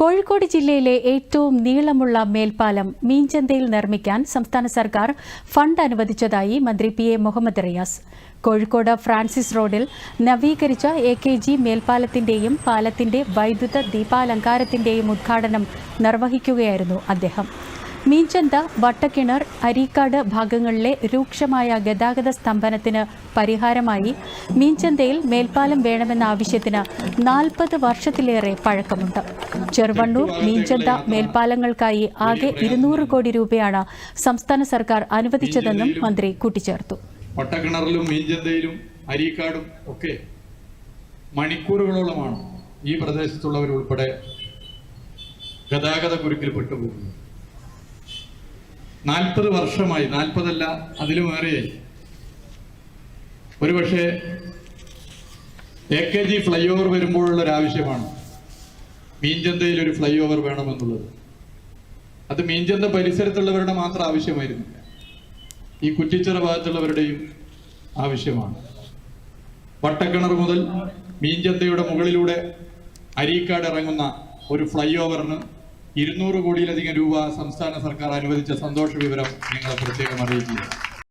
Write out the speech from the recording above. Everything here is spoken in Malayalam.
കോഴിക്കോട് ജില്ലയിലെ ഏറ്റവും നീളമുള്ള മേൽപ്പാലം മീൻചന്തയിൽ നിർമ്മിക്കാൻ സംസ്ഥാന സർക്കാർ ഫണ്ട് അനുവദിച്ചതായി മന്ത്രി P A Muhammad Riyas. Kozhikode Francis റോഡിൽ നവീകരിച്ച എ കെ ജി മേൽപ്പാലത്തിന്റെയും പാലത്തിന്റെ വൈദ്യുത ദീപാലങ്കാരത്തിന്റെയും ഉദ്ഘാടനം നിർവഹിക്കുകയായിരുന്നു അദ്ദേഹം. മീൻചന്ത വട്ടക്കിണർ അരീക്കാട് ഭാഗങ്ങളിലെ രൂക്ഷമായ ഗതാഗത സ്തംഭനത്തിന് പരിഹാരമായി മീൻചന്തയിൽ മേൽപ്പാലം വേണമെന്ന ആവശ്യത്തിന് നാൽപ്പത് വർഷത്തിലേറെ പഴക്കമുണ്ട്. ചെറുവണ്ണൂർ മീൻചന്ത മേൽപ്പാലങ്ങൾക്കായി ആകെ ഇരുന്നൂറ് കോടി രൂപയാണ് സംസ്ഥാന സർക്കാർ അനുവദിച്ചതെന്നും മന്ത്രി കൂട്ടിച്ചേർത്തു. വട്ടക്കിണറിലും മീൻചന്തയിലും അരീക്കാടും ഒക്കെ മണിക്കൂറുകളോളമാണ് ഈ പ്രദേശത്തുള്ളവരുൾപ്പെടെ ഗതാഗത കുരുക്കിൽ പെട്ടുപോകുന്നത്. നാൽപ്പത് വർഷമായി നാൽപ്പതല്ല അതിലുമേറെയായി ഒരുപക്ഷെ A K G flyover വരുമ്പോഴുള്ള ഒരു ആവശ്യമാണ് മീൻചന്തയിൽ ഒരു ഫ്ലൈ ഓവർ വേണമെന്നുള്ളത്. അത് മീൻചന്ത പരിസരത്തുള്ളവരുടെ മാത്രം ആവശ്യമായിരുന്നില്ല. ഈ കുറ്റിച്ചിറ ഭാഗത്തുള്ളവരുടെയും ആവശ്യമാണ്. വട്ടക്കിണർ മുതൽ മീൻചന്തയുടെ മുകളിലൂടെ അരീക്കാട് ഇറങ്ങുന്ന ഒരു ഫ്ലൈ ഓവറിന് ഇരുന്നൂറ് കോടിയിലധികം രൂപ സംസ്ഥാന സർക്കാർ അനുവദിച്ച സന്തോഷ വിവരം നിങ്ങളെ പ്രത്യേകം അറിയിക്കുക